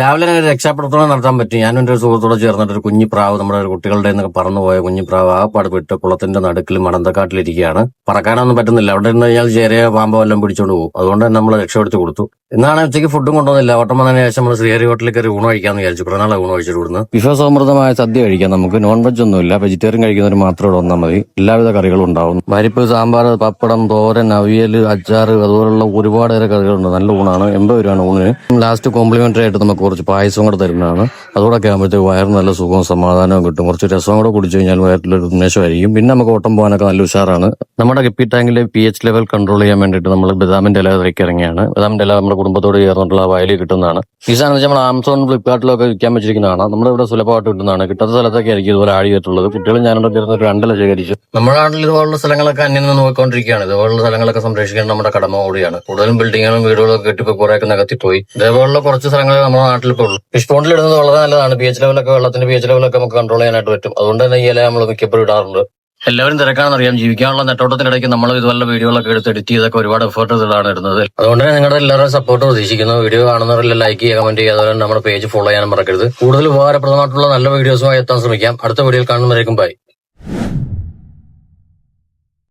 രാവിലെ അങ്ങനെ രക്ഷാപ്രവർത്തനം നടത്താൻ പറ്റും. ഞാനും എന്റെ ഒരു സുഹൃത്തോടെ ചേർന്നിട്ട് ഒരു കുഞ്ഞി പ്രാവ് നമ്മുടെ ഒരു കുട്ടികളുടെ നിന്നൊക്കെ പറന്നുപോയ കുഞ്ഞി പ്രാവ് ആ പാട് വിട്ട് കുളത്തിന്റെ നടുക്കിൽ മണന്തക്കാട്ടിലിരിക്കുകയാണ്. പറക്കാനൊന്നും പറ്റുന്നില്ല. അവിടെ നിന്ന് കഴിഞ്ഞാൽ ചെറിയ പാമ്പോ എല്ലാം പിടിച്ചോണ്ട് പോകും. അതുകൊണ്ട് തന്നെ നമ്മൾ രക്ഷപ്പെടുത്തി കൊടുത്തു. ഇന്നാണ് ഉച്ചയ്ക്ക് ഫുഡും കൊണ്ടുവന്നില്ല. ഓട്ടം വന്നതിന് ശേഷം നമ്മൾ ശ്രീഹരി ഹോട്ടലിൽ കയറി ഊണ് കഴിക്കാന്ന് വിചാരിച്ചു. നാളെ ഊണ് കഴിച്ചിട്ട് കൊടുന്ന് വിഭവസമൃദ്ധമായ സദ്യ കഴിക്കാം നമുക്ക്. നോൺ വെജ് ഒന്നും ഇല്ല വെജിറ്റേറിയൻ കഴിക്കുന്നവർ മാത്രം ഇവിടെ വന്നാൽ മതി. എല്ലാവിധ കറികളും ഉണ്ടാവും. പരിപ്പ് സാമ്പാർ പപ്പടം തോരൻ അവിയൽ അച്ചാർ അതുപോലുള്ള ഒരുപാട് ഏറെ കറികളുണ്ട്. നല്ല ഊണാണ്. എൺപത് രൂപയാണ് ഊണിന്. ലാസ്റ്റ് കോംപ്ലിമെന്ററി ആയിട്ട് നമുക്ക് കുറച്ച് പായസം കൂടെ തരുന്നതാണ്. അതോടൊക്കെ ആകുമ്പോഴത്തേക്ക് വയറിന് നല്ല സുഖവും സമാധാനവും കിട്ടും. കുറച്ച് രസം കൂടെ കുടിച്ചു കഴിഞ്ഞാൽ വയറിലൊരു ഉന്മേഷമായിരിക്കും. പിന്നെ നമുക്ക് ഓട്ടം പോകാനൊക്കെ നല്ല ഉഷാറാണ്. നമ്മുടെ കിപ്പി ടാങ്കിലെ പി എച്ച് ലെവൽ കൺട്രോൾ ചെയ്യാൻ വേണ്ടിയിട്ട് നമ്മൾ ബദാമിന്റെ ഇല ഇറക്കി ഇറങ്ങിയാണ്. ബദാമിന്റെ ഇല നമ്മുടെ കുടുംബത്തോട് ചേർന്നിട്ടുള്ള വയലിൽ കിട്ടുന്നതാണ്. ഈ സാധനം വെച്ചാൽ നമ്മൾ ആമസോൺ ഫ്ലിപ്കാർട്ടിലൊക്കെ വിൽക്കാൻ വെച്ചിരിക്കുന്നതാണ്. നമ്മുടെ ഇവിടെ സുലഭമായിട്ട് കിട്ടുന്നതാണ്. കിട്ടാത്ത സ്ഥലത്തൊക്കെ ആയിരിക്കും ഇതുപോലെ ആടി ചെയ്തിട്ടുള്ളത്. കുട്ടികളും ഞാനോട് ചേർന്ന് ഒരു രണ്ടല ശേഖരിച്ചു. നമ്മുടെ നാട്ടിൽ ഇതുപോലുള്ള സ്ഥലങ്ങളൊക്കെ അന്യം നിന്ന് നോക്കിക്കൊണ്ടിരിക്കുകയാണ്. ഇതുപോലുള്ള സ്ഥലങ്ങളൊക്കെ സംരക്ഷിക്കേണ്ട നമ്മുടെ കടമ കൂടിയാണ്. കൂടുതലും ബിൽഡിങ്ങുകളും വീടുകളും ഒക്കെ കെട്ടിപ്പോ കുറെയൊക്കെ നികത്തിപ്പോയി. ഇതേപോലുള്ള കുറച്ച് സ്ഥലങ്ങൾ നമ്മുടെ നാട്ടിൽ ഇപ്പോൾ ഉള്ളു ഫിഷ് പോണ്ടിൽ ഇടുന്നത് വളരെ നല്ലതാണ്. പി എച്ച് ലെവലൊക്കെ വെള്ളത്തിന്റെ പി എച്ച് ലെവലൊക്കെ നമുക്ക് കൺട്രോൾ ചെയ്യാനായിട്ട് പറ്റും. അതുകൊണ്ട് തന്നെ ഈ ഇല നമ്മൾ മിക്കപ്പോഴും ഇടാറുണ്ട്. എല്ലാവരും തിരക്കാണെന്ന് അറിയാം. ജീവിക്കാനുള്ള നെട്ടോട്ടത്തിനിടയ്ക്ക് നമ്മൾ ഇതുപോലെ വീഡിയോകളൊക്കെ എടുത്ത് എഡിറ്റ് ചെയ്തൊക്കെ ഒരുപാട് എഫേർട്ട് ഇതാണ് ഇടുന്നത്. അതുകൊണ്ട് തന്നെ നിങ്ങളുടെ എല്ലാവരും സപ്പോർട്ട് പ്രതീക്ഷിക്കുന്നു. വീഡിയോ കാണുന്നവരെല്ലാം ലൈക്ക് ചെയ്യുക കമന്റ് ചെയ്യുക. അതുപോലെ നമ്മുടെ പേജ് ഫോളോ ചെയ്യാനും മറക്കരുത്. കൂടുതൽ ഉപകാരപ്രദമായിട്ടുള്ള നല്ല വീഡിയോസുമായി എത്താൻ ശ്രമിക്കാം. അടുത്ത വീഡിയോയിൽ കാണുന്നവരേക്കും ബൈ